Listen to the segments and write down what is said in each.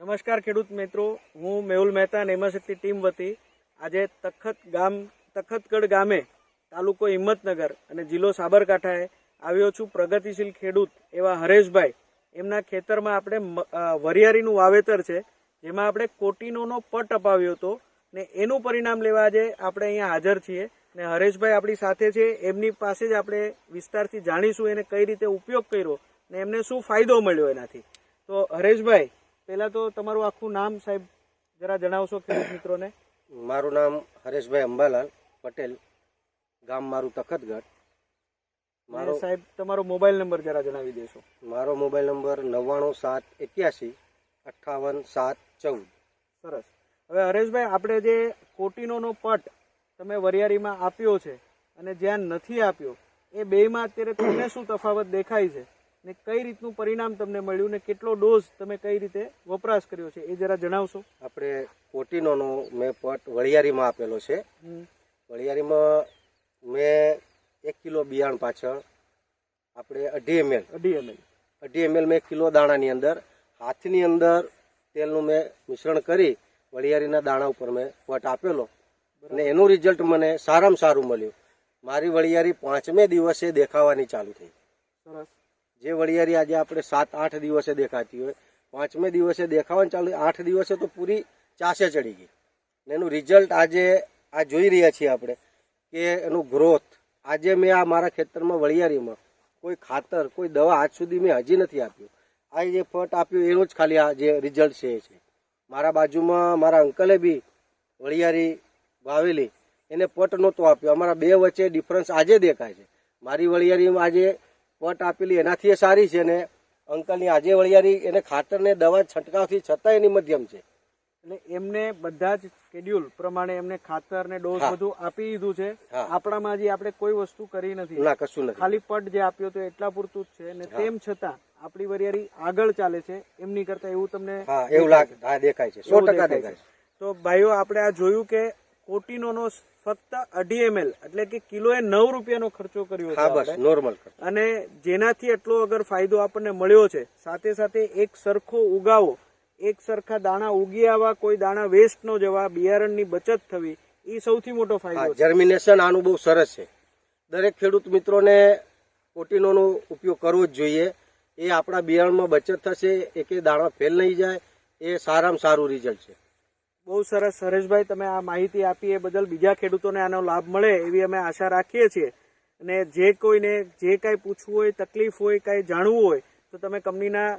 નમસ્કાર ખેડૂત મિત્રો, હું મેહુલ મહેતા નેમાશક્તિ ટીમ વતી આજે તખત ગામ, તખતગઢ ગામે તાલુકો હિંમતનગર અને જિલ્લો સાબરકાંઠાએ આવ્યો છું પ્રગતિશીલ ખેડૂત એવા હરેશભાઈ. એમના ખેતરમાં આપણે વરિયાળીનું વાવેતર છે, જેમાં આપણે કોટીનોનો પટ અપાવ્યો હતો ને એનું પરિણામ લેવા આજે આપણે અહીંયા હાજર છીએ ને હરેશભાઈ આપણી સાથે છે, એમની પાસે જ આપણે વિસ્તારથી જાણીશું એને કઈ રીતે ઉપયોગ કર્યો ને એમને શું ફાયદો મળ્યો એનાથી. તો હરેશભાઈ પહેલા તો તમારું આખું નામ સાહેબ જરા જણાવશો ખેડૂત મિત્રોને. મારું નામ હરેશભાઈ અંબાલાલ પટેલ ગામ મારું તખતગઢ. મારો સાહેબ તમારો મોબાઈલ નંબર જરા જણાવી દેશો. મારો મોબાઈલ નંબર નવ્વાણું સાત એક્યાસી અઠ્ઠાવન સાત ચૌદ. સરસ. હવે હરેશભાઈ આપણે જે કોટીનોનો પટ તમે વરિયાળીમાં આપ્યો છે અને જ્યાં નથી આપ્યો એ બેમાં અત્યારે તમને શું તફાવત દેખાય છે? ને કઈ રીતનું પરિણામ તમને મળ્યું ને કેટલો ડોઝ તમે કઈ રીતે વપરાશ કર્યો છે એ જરા જણાવશો? આપણે કોટીનોનો મેં પટ વળિયારીમાં આપેલો છે. વળિયારીમાં મેં એક કિલો બિયાણ પાછળ આપણે અઢી એમએલ અઢી એમએલ. અઢી એમએલ મેં કિલો દાણાની અંદર. હાથની અંદર તેલનું મેં મિશ્રણ કરી વળિયારીના દાણા ઉપર મેં પટ આપેલો. અને એનું રિઝલ્ટ મને સારામાં સારું મળ્યું. મારી વળિયારી પાંચમે દિવસે દેખાવાની ચાલુ થઈ. સરસ. જે વળિયારી આજે આપણે સાત, આઠ દિવસે દેખાતી હોય, પાંચમે દિવસે દેખાવાનું ચાલુ, આઠ દિવસે તો પૂરી ચાસે ચડી ગઈ. ને એનું રિઝલ્ટ આજે, આ જોઈ રહ્યા છીએ આપણે કે એનું ગ્રોથ આજે મેં આ મારા ખેતરમાં વળિયારીમાં કોઈ ખાતર, કોઈ દવા આજ સુધી મેં હજી નથી આપ્યું. આ જે ફટ આપ્યું, એનું જ ખાલી આ જે રિઝલ્ટ છે એ છે. મારા બાજુમાં મારા અંકલે બી વળિયારી વાવેલી, એને પટ નહોતો આપ્યો. અમારા બે વચ્ચે ડિફરન્સ આજે દેખાય છે. મારી વળિયારીમાં આજે પટ આપેલી એનાથી એ સારી છે ને અંકલની આજે વળિયારી એને ખાતર ને દવા છંટકાવથી છતાં એની મધ્યમ છે. એટલે એમને બધા જ શેડ્યુલ પ્રમાણે એમને ખાતર ને ડોઝ બધું આપી દીધું છે. આપણામાં હજી આપણે કોઈ વસ્તુ કરી નથી. ના કશું નથી. ખાલી પટ જે આપ્યો તો એટલા પૂરતું જ છે ને તેમ છતાં આપણી વરિયાળી આગળ ચાલે છે. એમની કરતા એવું તમને એવું લાગે. દેખાય છે. સો ટકા દેખાય દેખાય છે. તો ભાઈઓ આપણે આ જોયું કે કોટીનોનો ફક્ત અઢી એમએલ એટલે કે કિલોએ નવ રૂપિયાનો ખર્ચો કર્યો હા બસ નોર્મલ અને જેનાથી એટલો અગર ફાયદો આપણને મળ્યો છે સાથે સાથે એક સરખો ઉગાવો એક સરખા દાણા ઉગી આવવા કોઈ દાણા વેસ્ટ ન જવા બિયારણની બચત થવી એ સૌથી મોટો ફાયદો છે. જર્મિનેશન આનું બહુ સરસ છે. દરેક ખેડૂત મિત્રોને કોટીનોનો ઉપયોગ કરવો જ જોઈએ. એ આપણા બિયારણમાં બચત થશે એકે દાણા ફેલ નહીં જાય એ સારામાં સારું રિઝલ્ટ છે. બહુ સરસ હરેશભાઈ, તમે આ માહિતી આપી, એ બદલ બીજા ખેડૂતોને આનો લાભ મળે એવી અમે આશા રાખીએ છીએ. અને જે કોઈને જે કાંઈ પૂછવું હોય, તકલીફ હોય, કાંઈ જાણવું હોય, તો તમે કંપનીના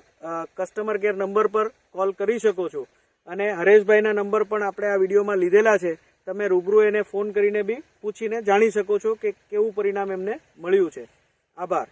કસ્ટમર કેર નંબર પર કોલ કરી શકો છો. અને હરેશભાઈના નંબર પણ આપણે આ વિડીયોમાં લીધેલા છે. તમે રૂબરૂ એને ફોન કરીને બી પૂછીને જાણી શકો છો કે કેવું પરિણામ એમને મળ્યું છે. આભાર.